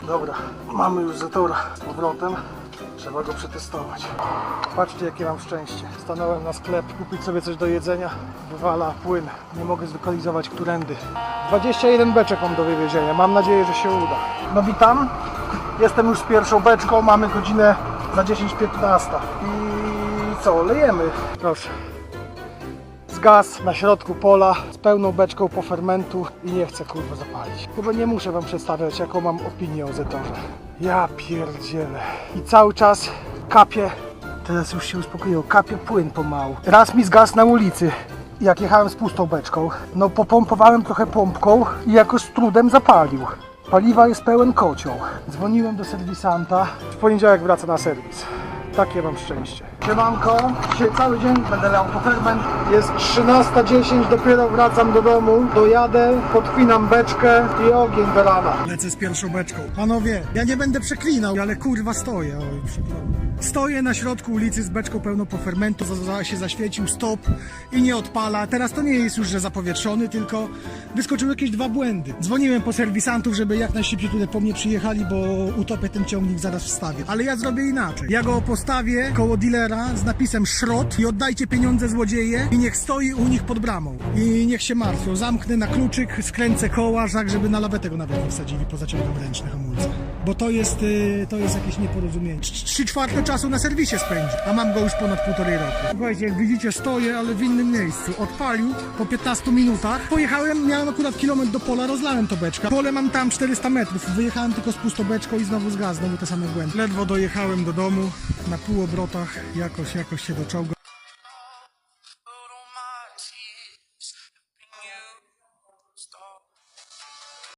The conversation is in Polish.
Dobra, mamy już Zetora z powrotem. Trzeba go przetestować. Patrzcie jakie mam szczęście. Stanąłem na sklep kupić sobie coś do jedzenia. Wywala płyn. Nie mogę zlokalizować którędy. 21 beczek mam do wywiezienia. Mam nadzieję, że się uda. No witam. Jestem już z pierwszą beczką. Mamy godzinę na 10.15. I co? Lejemy. Proszę gaz na środku pola z pełną beczką po fermentu i nie chcę kurwa zapalić. Chyba nie muszę wam przedstawiać jaką mam opinię o Zetorze. Ja pierdzielę. I cały czas kapie, teraz już się uspokoiło, kapie płyn pomału. Raz mi zgasł na ulicy. Jak jechałem z pustą beczką, no popompowałem trochę pompką i jakoś z trudem zapalił. Paliwa jest pełen kocioł. Dzwoniłem do serwisanta. W poniedziałek wraca na serwis. Takie mam szczęście. Siemanko, dzisiaj cały dzień będę lał po ferment. Jest 13.10, dopiero wracam do domu, dojadę, podpinam beczkę i ogień do rana. Lecę z pierwszą beczką. Panowie, ja nie będę przeklinał, ale kurwa stoję. Oj, przepraszam. Stoję na środku ulicy z beczką pełną po fermentu, za- za- się zaświecił stop i nie odpala. Teraz to nie jest już, że zapowietrzony, tylko wyskoczyły jakieś dwa błędy. Dzwoniłem po serwisantów, żeby jak najszybciej tutaj po mnie przyjechali, bo utopię ten ciągnik, zaraz wstawię. Ale ja zrobię inaczej. Ja go postawię koło dealera z napisem szrot i oddajcie pieniądze złodzieje i niech stoi u nich pod bramą. I niech się martwią. Zamknę na kluczyk, skręcę koła, tak żeby na lawetę go nawet nie wsadzili, poza ciągiem ręczny hamulce. Bo to jest, y, to jest jakieś nieporozumienie. Trz- Trzy czwarte czasu na serwisie spędzi, a mam go już ponad półtorej roku. Słuchajcie, jak widzicie, stoję, ale w innym miejscu. Odpalił po 15 minutach. Pojechałem, miałem akurat kilometr do pola, rozlałem to beczka. Pole mam tam 400 metrów. Wyjechałem tylko z pustą beczką i znowu z gaz, znowu te same błędy. Ledwo dojechałem do domu, na półobrotach jakoś, jakoś się doczołgam.